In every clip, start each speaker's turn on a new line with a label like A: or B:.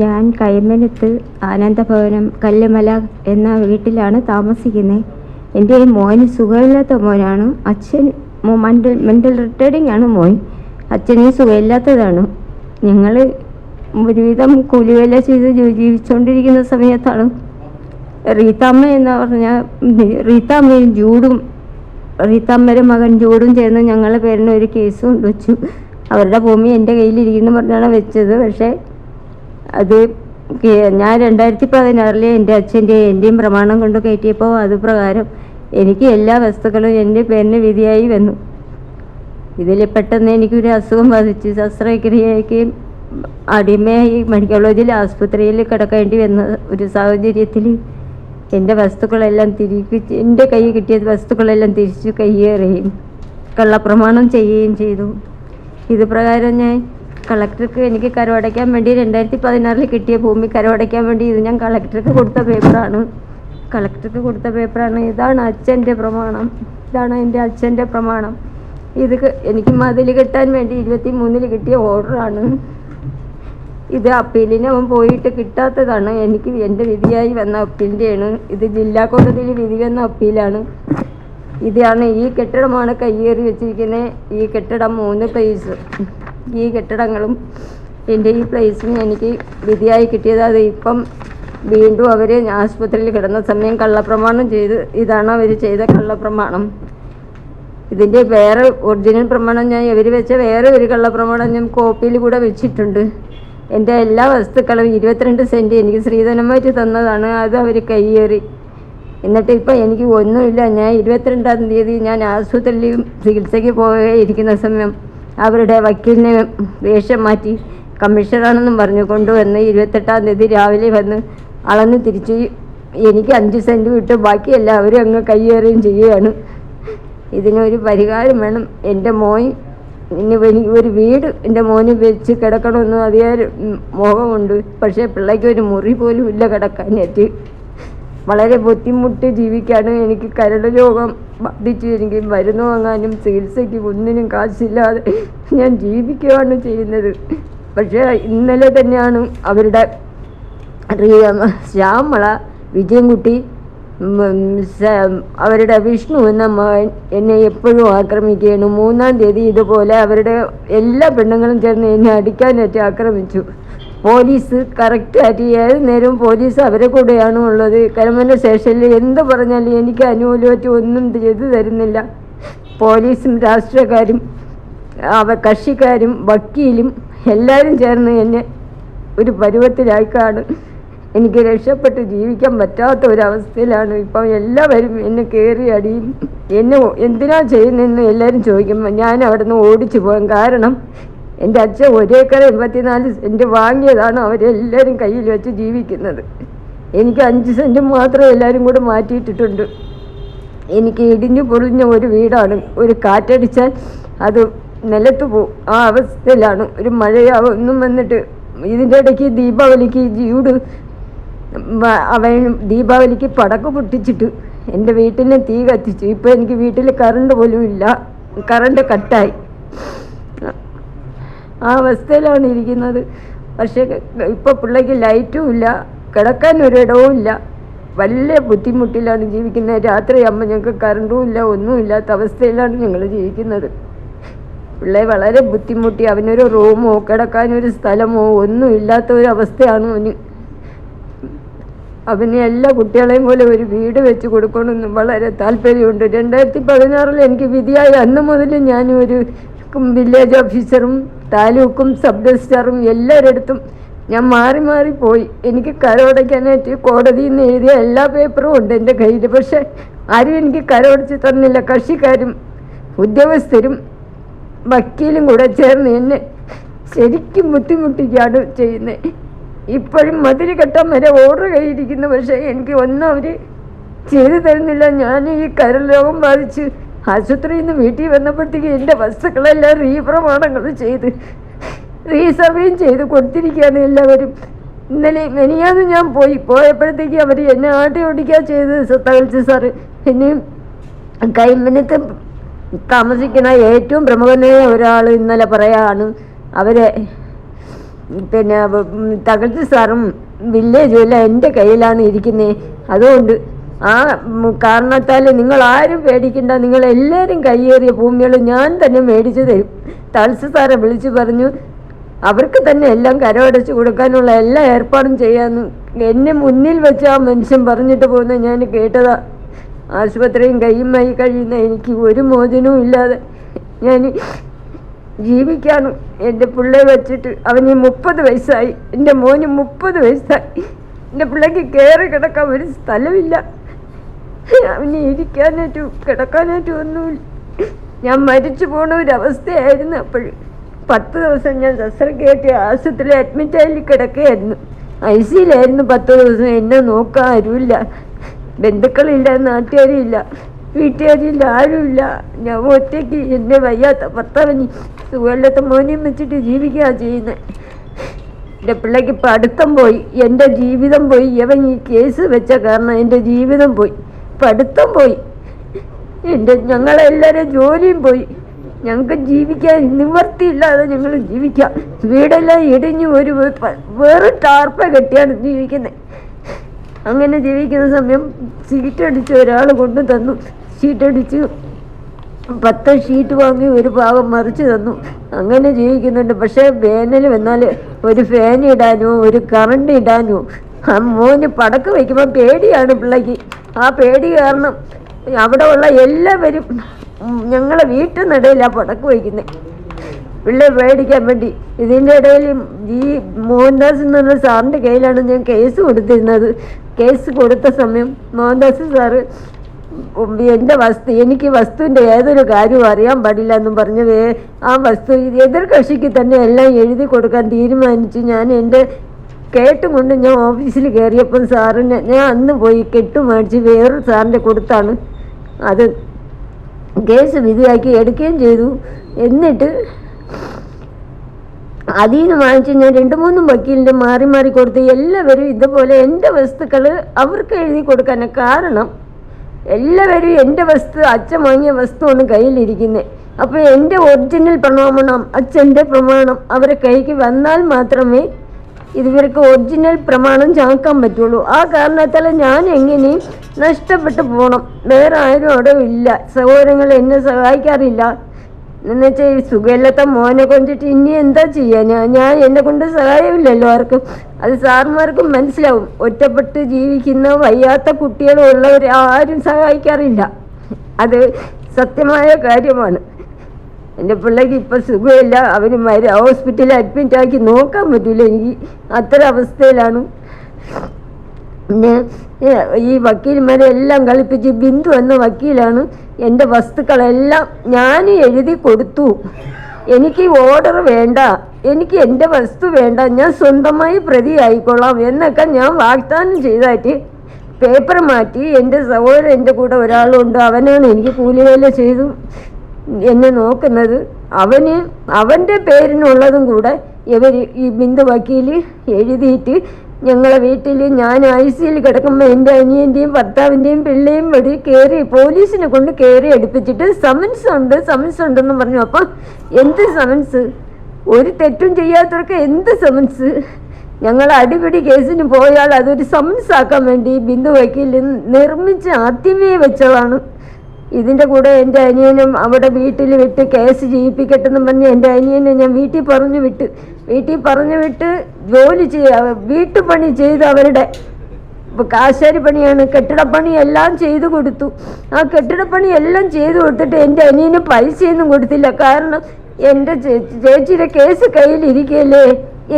A: ഞാൻ കൈമനത്ത് ആനന്ദഭവനം കല്ലുമല എന്ന വീട്ടിലാണ് താമസിക്കുന്നത്. എന്റെ മോന് സുഖമില്ലാത്ത മോനാണ്. അച്ഛൻ മെന്റൽ മെന്റൽ റിട്ടയർഡിംഗ് ആണ് മോൻ. അച്ഛന് സുഖമില്ലാത്തതാണ്. ഞങ്ങൾ ഒരുവിധം കൂലിവേല ചെയ്ത് ജീവിച്ചുകൊണ്ടിരിക്കുന്ന സമയത്താണ് റീത്താമ്മ എന്ന് പറഞ്ഞാൽ റീത്താമ്മയും ജൂഡും റീത്താമ്മയുടെ മകൻ ജൂഡും ചേർന്ന് ഞങ്ങളുടെ പേരിന് ഒരു കേസ് കൊണ്ടുവച്ചു അവരുടെ ഭൂമി എന്റെ കയ്യിലിരിക്കുന്നു പറഞ്ഞാണ് വെച്ചത്. പക്ഷേ അത് ഞാൻ രണ്ടായിരത്തി പതിനാറിൽ എന്റെ അച്ഛന്റെ എന്റെയും പ്രമാണം കൊണ്ട് കയറ്റിയപ്പോൾ അത് പ്രകാരം എനിക്ക് എല്ലാ വസ്തുക്കളും എന്റെ പേരിന് വിധിയായി വന്നു. ഇതിൽ പെട്ടെന്ന് എനിക്കൊരു അസുഖം ബാധിച്ചു ശസ്ത്രക്രിയയ്ക്ക് അടിമയായി മെഡിക്കൽ കോളേജിൽ ആസ്പത്രിയിൽ കിടക്കേണ്ടി വന്ന ഒരു സാഹചര്യത്തിൽ എന്റെ വസ്തുക്കളെല്ലാം തിരിച്ച് എന്റെ കൈ കിട്ടിയ വസ്തുക്കളെല്ലാം തിരിച്ചു കയ്യേറുകയും കള്ളപ്രമാണം ചെയ്യുകയും ചെയ്തു. ഇത് പ്രകാരം ഞാൻ കളക്ടർക്ക് എനിക്ക് കരമടയ്ക്കാൻ വേണ്ടി രണ്ടായിരത്തി പതിനാറിൽ കിട്ടിയ ഭൂമി കരമടയ്ക്കാൻ വേണ്ടി ഇത് ഞാൻ കളക്ടർക്ക് കൊടുത്ത പേപ്പറാണ്. കളക്ടർക്ക് കൊടുത്ത പേപ്പറാണ്. ഇതാണ് അച്ഛന്റെ പ്രമാണം. ഇതാണ് എന്റെ അച്ഛന്റെ പ്രമാണം. ഇത് എനിക്ക് മതിൽ കിട്ടാൻ വേണ്ടി ഇരുപത്തി മൂന്നിൽ കിട്ടിയ ഓർഡറാണ്. ഇത് അപ്പീലിന് അവൻ പോയിട്ട് കിട്ടാത്തതാണ്. എനിക്ക് എന്റെ വിധിയായി വന്ന അപ്പീലിന്റെയാണ്. ഇത് ജില്ലാ കോടതിയിൽ വിധി വന്ന അപ്പീലാണ്. ഇതാണ് ഈ കെട്ടിടമാണ് കയ്യേറി വെച്ചിരിക്കുന്നത് ഈ കെട്ടിടം മൂന്ന് പ്ലേസ് ഈ കെട്ടിടങ്ങളും എന്റെ ഈ പ്ലേസും എനിക്ക് വിധിയായി കിട്ടിയത് അത് ഇപ്പം വീണ്ടും അവർ ആശുപത്രിയിൽ കിടന്ന സമയം കള്ളപ്രമാണം ചെയ്ത് ഇതാണ് അവർ ചെയ്ത കള്ളപ്രമാണം. ഇതിന്റെ വേറെ ഒറിജിനൽ പ്രമാണം ഞാൻ ഇവർ വെച്ച വേറെ ഒരു കള്ളപ്രമാണം ഞാൻ കോപ്പിയിൽ കൂടെ വെച്ചിട്ടുണ്ട്. എന്റെ എല്ലാ വസ്തുക്കളും ഇരുപത്തിരണ്ട് സെന്റ് എനിക്ക് ശ്രീധനമായിട്ട് തന്നതാണ് അത് അവർ കയ്യേറി. എന്നിട്ട് ഇപ്പം എനിക്ക് ഒന്നുമില്ല ഞാൻ ഇരുപത്തിരണ്ടാം തീയതി ഞാൻ ആശുപത്രിയിൽ ചികിത്സയ്ക്ക് പോയിരിക്കുന്ന സമയം. അവരുടെ വക്കീലിനെ വേഷം മാറ്റി കമ്മീഷണറാണെന്നും പറഞ്ഞു കൊണ്ടുവന്ന് ഇരുപത്തെട്ടാം തീയതി രാവിലെ വന്ന് അളന്ന് തിരിച്ച്. എനിക്ക് അഞ്ച് സെന്റ് വിട്ട്. ബാക്കി എല്ലാവരും അങ്ങ് കയ്യേറുകയും ചെയ്യുകയാണ്. ഇതിനൊരു പരിഹാരം വേണം. എന്റെ മോൻ ഇനി എനിക്ക് ഒരു വീട് എന്റെ മോന് വെച്ച് കിടക്കണമെന്ന് അതിയായ മോഹമുണ്ട്. പക്ഷേ പിള്ളേക്ക് ഒരു മുറി പോലും ഇല്ല കിടക്കാനായിട്ട്. വളരെ ബുദ്ധിമുട്ട് ജീവിക്കാണ് എനിക്ക് കരട് രോഗം ബാധിച്ചു എനിക്ക് മരുന്ന് വാങ്ങാനും ചികിത്സയ്ക്ക് ഒന്നിനും കാശില്ലാതെ ഞാൻ ജീവിക്കുകയാണ് ചെയ്യുന്നത്. പക്ഷേ ഇന്നലെ തന്നെയാണ് അവരുടെ ശ്യാമള വിജയൻകുട്ടി അവരുടെ വിഷ്ണു എന്ന മകൻ എന്നെ എപ്പോഴും ആക്രമിക്കുകയാണ്. മൂന്നാം തീയതി ഇതുപോലെ അവരുടെ എല്ലാ പെണ്ണുങ്ങളും ചേർന്ന് എന്നെ അടിക്കാനായിട്ട് ആക്രമിച്ചു. പോലീസ് കറക്റ്റായിട്ട് ഏത് നേരവും പോലീസ് അവരെ കൂടെയാണ് ഉള്ളത്. കരമന സ്റ്റേഷനിൽ എന്ത് പറഞ്ഞാലും എനിക്ക് അനുകൂലമായിട്ട് ഒന്നും ചെയ്തു തരുന്നില്ല. പോലീസും രാഷ്ട്രീയക്കാരും അവ കക്ഷിക്കാരും വക്കീലും എല്ലാവരും ചേർന്ന് എന്നെ ഒരു പരുവത്തിലായിക്കാണ് എനിക്ക് രക്ഷപ്പെട്ട് ജീവിക്കാൻ പറ്റാത്ത ഒരവസ്ഥയിലാണ്. ഇപ്പം എല്ലാവരും എന്നെ കയറി അടിയും. എന്നെ എന്തിനാ ചെയ്യുന്നതെന്ന് എല്ലാവരും ചോദിക്കുമ്പോൾ ഞാൻ അവിടെ നിന്ന് ഓടിച്ചു പോകാൻ കാരണം എന്റെ അച്ഛൻ ഒരേക്കർ എൺപത്തിനാല് സെന്റ് വാങ്ങിയതാണ് അവരെല്ലാവരും കയ്യിൽ വെച്ച് ജീവിക്കുന്നത്. എനിക്ക് അഞ്ച് സെന്റ് മാത്രം എല്ലാവരും കൂടെ മാറ്റിയിട്ടിട്ടുണ്ട്. എനിക്ക് ഇടിഞ്ഞു പൊളിഞ്ഞ ഒരു വീടാണ്. ഒരു കാറ്റടിച്ചാൽ അത് നിലത്ത് പോവും ആ അവസ്ഥയിലാണ് ഒരു മഴയാവും ഒന്നും വന്നിട്ട്. ഇതിന്റെ ഇടയ്ക്ക് ദീപാവലിക്ക് ജീവിട് അവൻ ദീപാവലിക്ക് പടക്ക് പൊട്ടിച്ചിട്ട് എന്റെ വീട്ടിൽ തീ കത്തിച്ചു. ഇപ്പോൾ എനിക്ക് വീട്ടിൽ കറണ്ട് പോലും ഇല്ല. കറണ്ട് കട്ടായി ആ അവസ്ഥയിലാണ് ഇരിക്കുന്നത്. പക്ഷേ ഇപ്പോൾ പിള്ളേക്ക് ലൈറ്റും ഇല്ല കിടക്കാൻ ഒരിടവും ഇല്ല. വലിയ ബുദ്ധിമുട്ടിലാണ് ജീവിക്കുന്നത്. രാത്രിയാകുമ്പോൾ ഞങ്ങൾക്ക് കറണ്ടും ഇല്ല ഒന്നുമില്ലാത്ത അവസ്ഥയിലാണ് ഞങ്ങൾ ജീവിക്കുന്നത്. പിള്ളേ വളരെ ബുദ്ധിമുട്ടി. അവനൊരു റൂമോ കിടക്കാനൊരു സ്ഥലമോ ഒന്നും ഇല്ലാത്ത ഒരു അവസ്ഥയാണ് അവന്. അവന് എല്ലാ കുട്ടികളെയും പോലെ ഒരു വീട് വെച്ച് കൊടുക്കണമെന്ന് വളരെ താല്പര്യമുണ്ട്. രണ്ടായിരത്തി പതിനാറിൽ എനിക്ക് വിധിയായി. അന്ന് മുതൽ ഞാനും ഒരു വില്ലേജ് ഓഫീസറും താലൂക്കും സബ് രജിസ്ട്രാറും എല്ലാവരടുത്തും ഞാൻ മാറി മാറി പോയി. എനിക്ക് കരമടയ്ക്കാനായിട്ട് കോടതിയിൽ നിന്ന് എഴുതിയ എല്ലാ പേപ്പറും ഉണ്ട് എന്റെ കയ്യിൽ. പക്ഷേ ആരും എനിക്ക് കരമടച്ച് തന്നില്ല. കക്ഷിക്കാരും ഉദ്യോഗസ്ഥരും വക്കീലും കൂടെ ചേർന്ന് എന്നെ ശരിക്കും ബുദ്ധിമുട്ടിക്കുകയാണ് ചെയ്യുന്നത് ഇപ്പോഴും മതിരി കെട്ടാൻ വരെ ഓർഡർ കയ്യിരിക്കുന്നു പക്ഷേ എനിക്ക് ഒന്നും അവർ ചെയ്തു തരുന്നില്ല. ഞാൻ ഈ കരൽ രോഗം ബാധിച്ച് ആശുപത്രിയിൽ നിന്ന് വീട്ടിൽ വന്നപ്പോഴത്തേക്ക് എന്റെ വസ്തുക്കളെല്ലാം റീപ്രമാണങ്ങൾ ചെയ്ത് റീസർവേയും ചെയ്ത് കൊടുത്തിരിക്കുകയാണ് എല്ലാവരും. ഇന്നലെ മെനിയാന്ന് ഞാൻ പോയി. പോയപ്പോഴത്തേക്ക് അവർ എന്നെ ആട്ടി ഓടിക്കുക ചെയ്ത് തകൽച്ച് സാറ് പിന്നെ കൈമ്പനത്ത് താമസിക്കുന്ന ഏറ്റവും പ്രമുഖനായ ഒരാൾ ഇന്നലെ പറയാണ് അവരെ പിന്നെ തകഴ്ച സാറും വില്ലേജും എല്ലാം എന്റെ കയ്യിലാണ് ഇരിക്കുന്നത് അതുകൊണ്ട് ആ കാരണത്താൽ നിങ്ങൾ ആരും പേടിക്കണ്ട. നിങ്ങൾ എല്ലാവരും കയ്യേറിയ ഭൂമികൾ ഞാൻ തന്നെ മേടിച്ചു തരും സാറെ വിളിച്ചു പറഞ്ഞു അവർക്ക് തന്നെ എല്ലാം കരമടച്ചു കൊടുക്കാനുള്ള എല്ലാ ഏർപ്പാടും ചെയ്യാമെന്ന് എന്നെ മുന്നിൽ വെച്ച് ആ മനുഷ്യൻ പറഞ്ഞിട്ട് പോകുന്ന ഞാൻ കേട്ടതാ. ആശുപത്രിയും കയ്യുമായി കഴിയുന്ന എനിക്ക് ഒരു മോചനവും ഇല്ലാതെ ഞാൻ ജീവിക്കാനും എന്റെ പിള്ളയെ വെച്ചിട്ട് അവന് മുപ്പത് വയസ്സായി. എന്റെ മോന് മുപ്പത് വയസ്സായി. എന്റെ പിള്ളേക്ക് കയറി കിടക്കാൻ ഒരു സ്ഥലമില്ല. അവന് ഇരിക്കാനായിട്ടും കിടക്കാനായിട്ടും ഒന്നുമില്ല. ഞാൻ മരിച്ചു പോണ ഒരവസ്ഥയായിരുന്നു അപ്പോൾ പത്ത് ദിവസം ഞാൻ ശസ്ത്രക്കേറ്റ് ആശുപത്രിയിൽ അഡ്മിറ്റായി കിടക്കുകയായിരുന്നു. ഐ സിയിലായിരുന്നു പത്ത് ദിവസം. എന്നെ നോക്കാൻ ആരുമില്ല. ബന്ധുക്കളില്ല നാട്ടുകാരില്ല വീട്ടുകാരില്ല ആരുമില്ല. ഞാൻ ഒറ്റയ്ക്ക് എന്നെ വയ്യാത്ത ഭർത്താവിന് സുഖമില്ലാത്ത മോനെയും വെച്ചിട്ട് ജീവിക്കുക ചെയ്യുന്നത് എന്റെ പിള്ളേക്ക് പഠിത്തം പോയി. എന്റെ ജീവിതം പോയി. ഇവൻ ഈ കേസ് വെച്ച കാരണം എന്റെ ജീവിതം പോയി. പഠിത്തം പോയി. എന്റെ ഞങ്ങളെല്ലാവരും ജോലിയും പോയി. ഞങ്ങൾക്ക് ജീവിക്കാൻ നിവർത്തിയില്ലാതെ ഞങ്ങൾ ജീവിക്കാം. വീടെല്ലാം ഇടിഞ്ഞു ഒരു വേറെ ടാർപ്പ കെട്ടിയാണ് ജീവിക്കുന്നത് അങ്ങനെ ജീവിക്കുന്ന സമയം സീറ്റടിച്ച് ഒരാൾ കൊണ്ടു തന്നു. ഷീറ്റടിച്ച് പത്ത് ഷീറ്റ് വാങ്ങി ഒരു ഭാഗം മറിച്ച് തന്നു. അങ്ങനെ ജീവിക്കുന്നുണ്ട്. പക്ഷേ വേനൽ വന്നാൽ ഒരു ഫാൻ ഇടാനോ ഒരു കറണ്ട് ഇടാനോ ആ മോന് പടക്ക് വയ്ക്കുമ്പോൾ പേടിയാണ് പിള്ളേക്ക്. ആ പേടി കാരണം അവിടെ ഉള്ള എല്ലാവരും ഞങ്ങളെ വീട്ടിനിടയിലാണ് പടക്ക് വയ്ക്കുന്നത് പിള്ളേ പേടിക്കാൻ വേണ്ടി. ഇതിന്റെ ഇടയിൽ ഈ മോഹൻദാസ് എന്ന് പറഞ്ഞ സാറിന്റെ കയ്യിലാണ് ഞാൻ കേസ് കൊടുത്തിരുന്നത്. കേസ് കൊടുത്ത സമയം മോഹൻദാസ് സാറ് എന്റെ വസ്തു എനിക്ക് വസ്തുവിന്റെ ഏതൊരു കാര്യവും അറിയാൻ പാടില്ല എന്നും പറഞ്ഞ് ആ വസ്തു എതിർ കക്ഷിക്ക് തന്നെ എല്ലാം എഴുതി കൊടുക്കാൻ തീരുമാനിച്ചു ഞാൻ എന്റെ കേട്ടും കൊണ്ട് ഞാൻ ഓഫീസിൽ കയറിയപ്പം സാറിന് ഞാൻ അന്ന് പോയി കെട്ട് മേടിച്ച് വേറൊരു സാറിന്റെ കൊടുത്താണ്. അത് കേസ് വിധിയാക്കി എടുക്കുകയും ചെയ്തു. എന്നിട്ട് അതിൽ നിന്ന് വാങ്ങിച്ച് ഞാൻ രണ്ട് മൂന്നും വക്കീലിന്റെ മാറി മാറി കൊടുത്ത് എല്ലാവരും ഇതുപോലെ എന്റെ വസ്തുക്കൾ അവർക്ക് എഴുതി കൊടുക്കാൻ കാരണം. എല്ലാവരും എന്റെ വസ്തു അച്ഛൻ വാങ്ങിയ വസ്തുവാണ് കയ്യിലിരിക്കുന്നത് അപ്പോൾ എന്റെ ഒറിജിനൽ പ്രമാണം അച്ഛന്റെ പ്രമാണം അവരെ കൈക്ക് വന്നാൽ മാത്രമേ ഇവർക്ക് ഒറിജിനൽ പ്രമാണം ചാക്കാൻ പറ്റുള്ളൂ. ആ കാരണത്താൽ ഞാൻ എങ്ങനെയും നഷ്ടപ്പെട്ടു പോകണം വേറെ ആരും അവിടെ ഇല്ല. സഹോദരങ്ങൾ എന്നെ സഹായിക്കാറില്ല. എന്നുവെച്ചാൽ ഈ സുഖമില്ലാത്ത മോനെ കൊണ്ടിട്ട് ഇനി എന്താ ചെയ്യാൻ ഞാൻ ഞാൻ എന്നെ കൊണ്ട് സഹായമില്ലല്ലോ ആർക്കും. അത് സാർമാർക്കും മനസ്സിലാവും. ഒറ്റപ്പെട്ട് ജീവിക്കുന്ന വയ്യാത്ത കുട്ടികളുള്ളവരെ ആരും സഹായിക്കാറില്ല. അത് സത്യമായ കാര്യമാണ്. എന്റെ പിള്ളേക്ക് ഇപ്പം സുഖമില്ല. അവർ മര ഹോസ്പിറ്റലിൽ അഡ്മിറ്റ് ആക്കി നോക്കാൻ പറ്റില്ല എനിക്ക് അത്ര അവസ്ഥയിലാണ്. പിന്നെ ഈ വക്കീൽമാരെ എല്ലാം കളിപ്പിച്ച് ബിന്ദു എന്ന വക്കീലാണ് എന്റെ വസ്തുക്കളെല്ലാം ഞാൻ എഴുതി കൊടുത്തു. എനിക്ക് ഓർഡർ വേണ്ട. എനിക്ക് എന്റെ വസ്തു വേണ്ട. ഞാൻ സ്വന്തമായി പ്രതി ആയിക്കൊള്ളാം എന്നൊക്കെ ഞാൻ വാഗ്ദാനം ചെയ്തായിട്ട് പേപ്പർ മാറ്റി. എന്റെ സഹോദരൻ എന്റെ കൂടെ ഒരാളുണ്ട്. അവനാണ് എനിക്ക് കൂലിവേല ചെയ്തു. എന്നെ നോക്കുന്നത് അവന് അവന്റെ പേരിനുള്ളതും കൂടെ ഇവർ ഈ ബിന്ദു വക്കീൽ എഴുതിയിട്ട് ഞങ്ങളെ വീട്ടിൽ ഞാൻ ഐ സിയിൽ കിടക്കുമ്പോൾ എന്റെ അനിയന്റെയും ഭർത്താവിന്റെയും പിള്ളേയും വഴി കയറി പോലീസിനെ കൊണ്ട് കയറി എടുപ്പിച്ചിട്ട് സമൻസ് ഉണ്ട് സമൻസ് ഉണ്ടെന്ന് പറഞ്ഞു. അപ്പം എന്ത് സമൻസ് ഒരു തെറ്റും ചെയ്യാത്തവർക്ക് എന്ത് സമൻസ് ഞങ്ങൾ അടിപിടി കേസിന് പോയാൽ അതൊരു സമൻസ് ആക്കാൻ വേണ്ടി ബിന്ദു വക്കീൽ നിർമ്മിച്ച് ആദ്യമേ വെച്ചതാണ്. ഇതിന്റെ കൂടെ എന്റെ അനിയനും അവിടെ വീട്ടിൽ വിട്ട് കേസ് ചെയ്യിപ്പിക്കട്ടെന്ന് പറഞ്ഞ് എന്റെ അനിയനെ ഞാൻ വീട്ടിൽ പറഞ്ഞു വിട്ട് വീട്ടിൽ പറഞ്ഞു വിട്ട് ജോലി ചെയ്യുക വീട്ടുപണി ചെയ്തു അവരുടെ കാശേരി പണിയാണ് കെട്ടിടപ്പണി എല്ലാം ചെയ്തു കൊടുത്തു. ആ കെട്ടിടപ്പണി എല്ലാം ചെയ്തു കൊടുത്തിട്ട് എന്റെ അനിയന് പൈസയൊന്നും കൊടുത്തില്ല. കാരണം എന്റെ ചേച്ചിയുടെ കേസ് കയ്യിലിരിക്കല്ലേ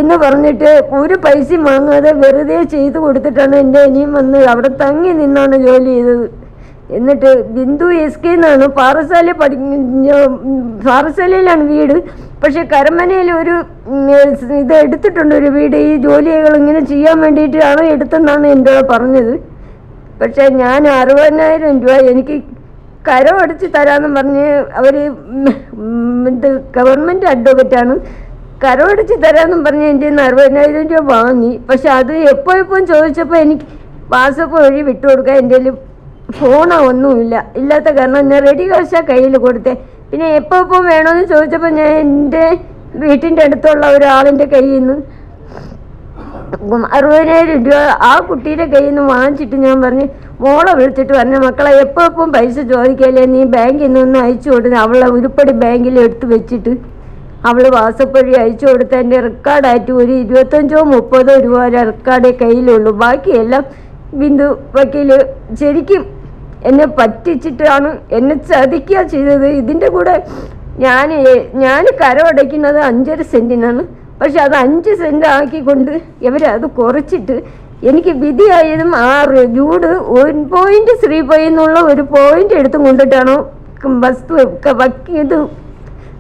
A: എന്ന് പറഞ്ഞിട്ട് ഒരു പൈസയും വാങ്ങാതെ വെറുതെ ചെയ്തു കൊടുത്തിട്ടാണ് എന്റെ അനിയൻ വന്ന് അവിടെ തങ്ങി നിന്നാണ് ജോലി ചെയ്തത്. എന്നിട്ട് ബിന്ദു എസ് കെ എന്നാണ്. പാറശാല പഠി പാറശാലയിലാണ് വീട്. പക്ഷെ കരമനയിൽ ഒരു ഇത് എടുത്തിട്ടുണ്ട് ഒരു വീട്. ഈ ജോലികൾ ഇങ്ങനെ ചെയ്യാൻ വേണ്ടിയിട്ടാണ് എടുത്തെന്നാണ് എന്റെ പറഞ്ഞത്. പക്ഷേ ഞാൻ അറുപതിനായിരം രൂപ എനിക്ക് കരം അടച്ച് തരാമെന്ന് പറഞ്ഞ് അവർ ഇത് ഗവൺമെന്റ് അഡ്വക്കറ്റാണ്. കരം അടച്ച് തരാമെന്നും പറഞ്ഞ് എന്റെ നിന്ന് അറുപതിനായിരം രൂപ വാങ്ങി. പക്ഷെ അത് എപ്പോൾ ചോദിച്ചപ്പോൾ എനിക്ക് പാസ്സപ്പ് വഴി വിട്ടുകൊടുക്കാൻ എന്റെ ഫോണോ ഒന്നുമില്ല. ഇല്ലാത്ത കാരണം ഞാൻ റെഡി കാശാ കയ്യിൽ കൊടുത്തേ. പിന്നെ എപ്പോൾ എപ്പോൾ വേണമെന്ന് ചോദിച്ചപ്പോൾ ഞാൻ എന്റെ വീട്ടിന്റെ അടുത്തുള്ള ഒരാളിന്റെ കയ്യിൽ നിന്ന് അറുപതിനായിരം രൂപ ആ കുട്ടിയുടെ കയ്യിൽ നിന്ന് വാങ്ങിച്ചിട്ട് ഞാൻ പറഞ്ഞു മോളെ വിളിച്ചിട്ട് പറഞ്ഞു മക്കളെ എപ്പോൾ എപ്പം പൈസ ചോദിക്കല്ലേ? നീ ബാങ്കിൽ നിന്ന് അയച്ചു കൊടുത്ത് അവളെ ഉരുപ്പടി ബാങ്കിൽ എടുത്ത് വെച്ചിട്ട് അവൾ വാസപ്പൊഴി അയച്ചു കൊടുത്ത എന്റെ റെക്കോർഡായിട്ട് ഒരു ഇരുപത്തഞ്ചോ മുപ്പതോ രൂപ റെക്കോർഡേ കയ്യിലുള്ളൂ. ബാക്കിയെല്ലാം ബിന്ദു വക്കീൽ ശരിക്കും എന്നെ പറ്റിച്ചിട്ടാണ് എന്നെ ചതിക്കുക ചെയ്തത്. ഇതിന്റെ കൂടെ ഞാൻ ഞാൻ കരമടയ്ക്കുന്നത് അഞ്ചര സെന്റിനാണ് പക്ഷെ അത് അഞ്ച് സെന്റ് ആക്കിക്കൊണ്ട് ഇവരത് കുറച്ചിട്ട് എനിക്ക് വിധിയായതും ആ ജൂഡ് ഒരു പോയിന്റ് ശ്രീ പോയി എന്നുള്ള ഒരു പോയിന്റ് എടുത്തും കൊണ്ടിട്ടാണോ വസ്തു ഇത്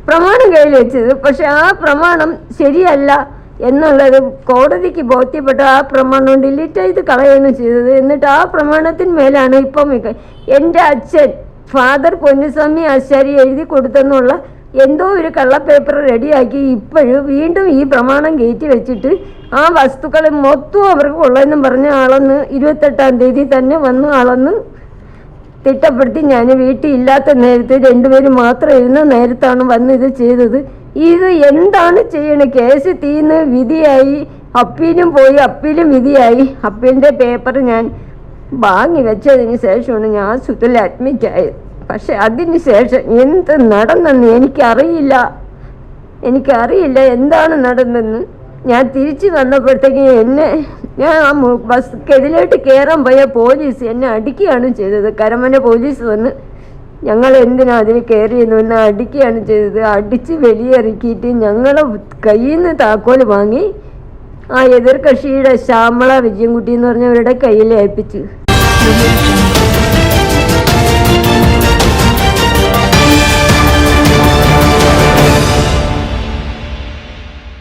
A: പ്രമാണം കയ്യിൽ വെച്ചത്. പക്ഷെ ആ പ്രമാണം ശരിയല്ല. എന്നുള്ളത് കോടതിക്ക് ബോധ്യപ്പെട്ട് ആ പ്രമാണം ഡിലീറ്റ് ചെയ്ത് കളയാണ് ചെയ്തത്. എന്നിട്ട് ആ പ്രമാണത്തിന്മേലാണ് ഇപ്പം എന്റെ അച്ഛൻ ഫാദർ പൊന്നുസ്വാമി ആശാരി എഴുതി കൊടുത്തെന്നുള്ള എന്തോ ഒരു കള്ളപ്പേപ്പർ റെഡിയാക്കി ഇപ്പോഴും വീണ്ടും ഈ പ്രമാണം കയറ്റി വെച്ചിട്ട് ആ വസ്തുക്കൾ മൊത്തം അവർക്ക് കൊള്ളെന്നും പറഞ്ഞ ആളെന്ന് ഇരുപത്തെട്ടാം തീയതി തന്നെ വന്ന് ആളെന്ന് തിട്ടപ്പെടുത്തി ഞാൻ വീട്ടിൽ ഇല്ലാത്ത നേരത്ത് രണ്ടുപേരും മാത്രം ഇരുന്ന നേരത്താണ് വന്ന് ഇത് ചെയ്തത്. ഇത് എന്താണ് ചെയ്യണത് കേസ് തീന്ന് വിധിയായി. അപ്പീലും പോയി അപ്പീലും വിധിയായി. അപ്പീലിന്റെ പേപ്പർ ഞാൻ വാങ്ങി വെച്ചതിന് ശേഷമാണ് ഞാൻ സുഖത്തിൽ അഡ്മിറ്റ് ആയത്. പക്ഷെ അതിന് ശേഷം എന്ത് നടന്നെന്ന് എനിക്കറിയില്ല. എനിക്കറിയില്ല എന്താണ് നടന്നെന്ന്. ഞാൻ തിരിച്ചു വന്നപ്പോഴത്തേക്ക് എന്നെ ഞാൻ ആ മു- ബസ് കെതിലോട്ട് കയറാൻ പോയ പോലീസ് എന്നെ അടിക്കുകയാണ് ചെയ്തത്. കരമന പോലീസ് വന്ന് ഞങ്ങൾ എന്തിനാ അതിൽ കയറിയെന്ന് എന്നെ അടിക്കുകയാണ് ചെയ്തത് അടിച്ച് വെളിയിറക്കിയിട്ട് ഞങ്ങൾ കയ്യിൽ നിന്ന് താക്കോൽ വാങ്ങി ആ എതിർ കക്ഷിയുടെ ശ്യാമള വിജയൻകുട്ടി എന്ന് പറഞ്ഞവരുടെ കയ്യിൽ ഏൽപ്പിച്ചു.